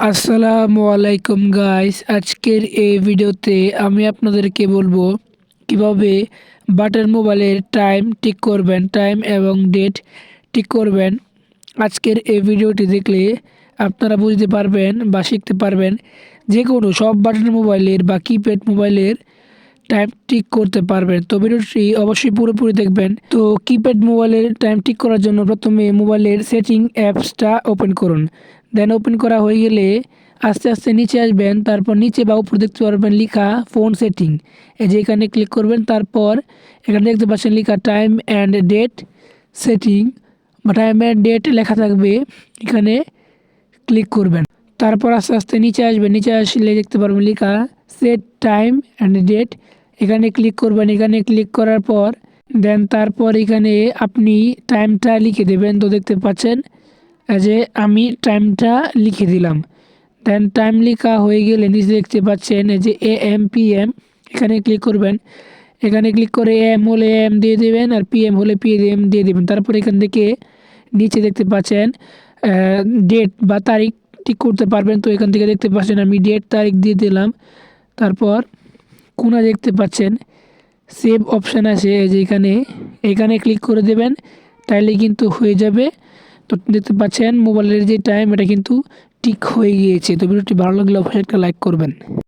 আসসালামু আলাইকুম গাইস আজকের এই ভিডিওতে আমি আপনাদেরকে বলব কীভাবে বাটার মোবাইলের টাইম ঠিক করবেন টাইম এবং ডেট ঠিক করবেন। আজকের এই ভিডিওটি দেখলে আপনারা বুঝতে পারবেন বা শিখতে পারবেন যে কোনো সব বাটন মোবাইলের বা কিপ্যাড মোবাইলের টাইম ঠিক করতে পারবেন। তো ভিডিওটি অবশ্যই পুরোপুরি দেখবেন। তো কিপ্যাড মোবাইলের টাইম ঠিক করার জন্য প্রথমে মোবাইলের সেটিং অ্যাপসটা ওপেন করুন। দেন ওপেন করা হয়ে গেলে আস্তে আস্তে নিচে আসবেন, তারপর নিচে বা উপর দেখতে পারবেন লেখা ফোন সেটিং এই যে এখানে ক্লিক করবেন, তারপর এখানে দেখতে পাচ্ছেন লেখা টাইম অ্যান্ড ডেট সেটিং বা টাইম অ্যান্ড ডেট লেখা থাকবে, এখানে ক্লিক করবেন। তারপর আস্তে আস্তে নিচে আসবেন, নিচে আসলে দেখতে পারবেন লেখা সেট টাইম অ্যান্ড ডেট এখানে ক্লিক করবেন, এখানে ক্লিক করার পর দেন তারপর এখানে আপনি টাইমটা লিখে দেবেন। তো দেখতে পাচ্ছেন যে আমি টাইমটা লিখে দিলাম। দেন টাইম লেখা হয়ে গেলে নিচে দেখতে পাচ্ছেন যে এ এম পি এম এখানে ক্লিক করবেন। এখানে ক্লিক করে এম হলে এম দিয়ে দেবেন আর পি এম হলে পি এম দিয়ে দেবেন। তারপর এখান থেকে নিচে দেখতে পাচ্ছেন ডেট বা তারিখ ঠিক করতে পারবেন। তো এখান থেকে দেখতে পাচ্ছেন আমি ডেট তারিখ দিয়ে দিলাম। তারপর কোনা দেখতে পাচ্ছেন সেভ অপশান আছে যে এখানে। এখানে ক্লিক করে দেবেন, তাইলে কিন্তু হয়ে যাবে। তো দেখতে পাচ্ছেন মোবাইলের যে টাইম এটা কিন্তু ঠিক হয়ে গিয়েছে। তো ভিডিওটি ভালো লাগলে অবশ্যই একটা লাইক করবেন।